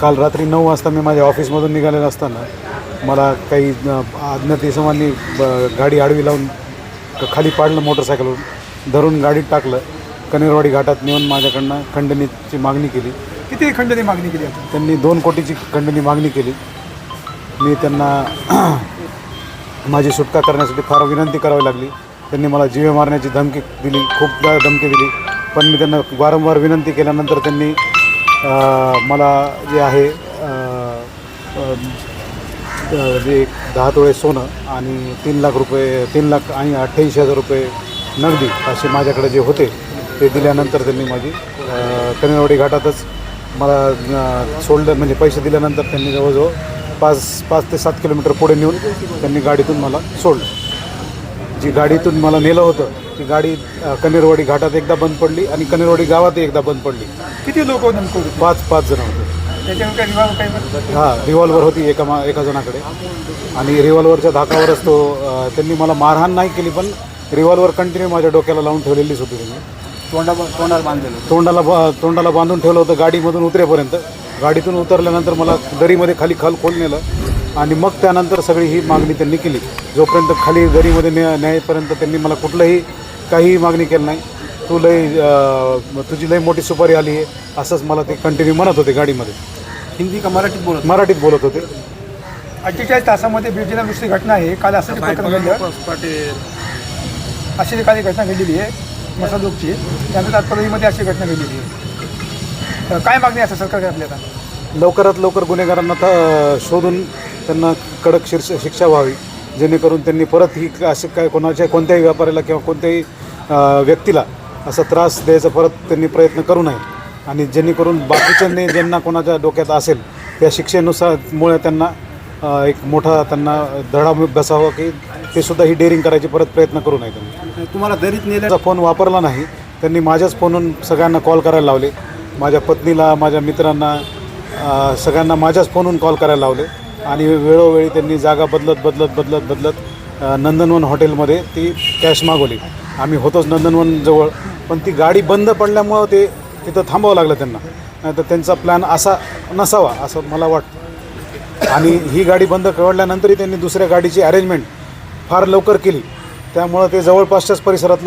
काल रात्री नऊ वाजता मी माझ्या ऑफिसमधून निघालेलं असताना मला काही अज्ञात इसमांनी ब- गाडी आडवी लावून खाली पाडलं मोटरसायकलवरून धरून गाडीत टाकलं. कनेरवाडी घाटात नेऊन माझ्याकडनं खंडणीची मागणी केली. किती खंडणी मागणी केली त्यांनी दोन कोटीची खंडणी मागणी केली. मी त्यांना माझी सुटका करण्यासाठी फार विनंती करावी लागली. त्यांनी मला जीवे मारण्याची धमकी दिली खूपदा धमकी दिली. पण मी त्यांना वारंवार विनंती केल्यानंतर त्यांनी मला जे आहे जे दहा तोळे सोनं आणि तीन लाख रुपये तीन लाख आणि अठ्ठ्याऐंशी हजार रुपये नगदी असे माझ्याकडे जे होते ते दिल्यानंतर त्यांनी माझी कन्यावडी कनेरवाडी घाटातच मला सोडलं म्हणजे पैसे दिल्यानंतर त्यांनी जवळजवळ पाच पाच ते सात किलोमीटर पुढे नेऊन त्यांनी गाडीतून मला सोडलं. जी गाडीतून मला नेलं होतं ती गाडी अ, कनेरवाडी घाटात एकदा बंद पडली आणि कनेरवाडी गावात एकदा बंद पडली. किती लोक नेमकं होते पाच पाच जण होते. त्याच्यावर काही विभाग काही बरं? हा रिव्हॉल्वर होती एका मा एका जणाकडे. आणि रिव्हॉल्वरच्या धाकावरच तो अ, त्यांनी मला मारहाण नाही केली पण रिव्हॉल्वर कंटिन्यू माझ्या डोक्याला लावून ठेवलेलीच होती त्यांनी. तोंडा तोंडाला बांधलेलं तोंडाला बा तोंडाला बांधून ठेवलं होतं गाडीमधून उतरेपर्यंत. गाडीतून उतरल्यानंतर मला दरीमध्ये खाली खाल खोल नेलं आणि मग त्यानंतर सगळी ही मागणी त्यांनी केली. जोपर्यंत खाली दरीमध्ये न्या न्यायपर्यंत त्यांनी मला कुठलंही काहीही मागणी केलं नाही. तू लई अ, तुझी लई मोठी सुपारी आली आहे. असंच मला ते कंटिन्यू म्हणत होते गाडीमध्ये. हिंदी का मराठीत बोलत मराठीत बोलत होते. अठ्ठेचाळीस तासामध्ये बीड जिल्ह्यात दुसरी घटना आहे. काल असं प्रकरण घडलं. अशी काल एक घटना घडलेली आहे मसाजोगची त्यानंतर आज परळीमध्ये अशी घटना घडलेली आहे. तर काय मागणी असं सरकारकडे आपल्याला लवकरात लवकर गुन्हेगारांना त- शोधून त्यांना कडक शीर्ष शिक्षा व्हावी. जेणेकरून त्यांनी परत ही असे काय कोणाच्या कोणत्याही व्यापाऱ्याला किंवा कोणत्याही व्यक्तीला असा त्रास द्यायचा परत त्यांनी प्रयत्न करू नये. आणि जेणेकरून बाकीच्यांनी ज्यांना कोणाच्या डोक्यात असेल त्या शिक्षेनुसार मुळे त्यांना एक मोठा त्यांना धडा बसावा की ते सुद्धा ही डेअरिंग करायची परत प्रयत्न करू नये त्यांनी. तुम्हाला दरीत नेलं त्याचा फोन वापरला नाही. त्यांनी माझ्याच फोनवरून सगळ्यांना कॉल करायला लावले. माझ्या पत्नीला माझ्या मित्रांना सगळ्यांना माझ्याच फोनवरून कॉल करायला लावले. आणि वेळोवेळी त्यांनी जागा बदलत बदलत बदलत बदलत नंदनवन हॉटेलमध्ये ती कॅश मागवली. आम्ही होतोच नंदनवनजवळ पण ती गाडी बंद पडल्यामुळं ते तिथं थांबावं लागलं त्यांना. नाही तर त्यांचा प्लॅन असा नसावा असं मला वाटतं. आणि ही गाडी बंद कळल्यानंतरही त्यांनी दुसऱ्या गाडीची अरेंजमेंट फार लवकर केली. त्यामुळं ते जवळपासच्याच परिसरातल्या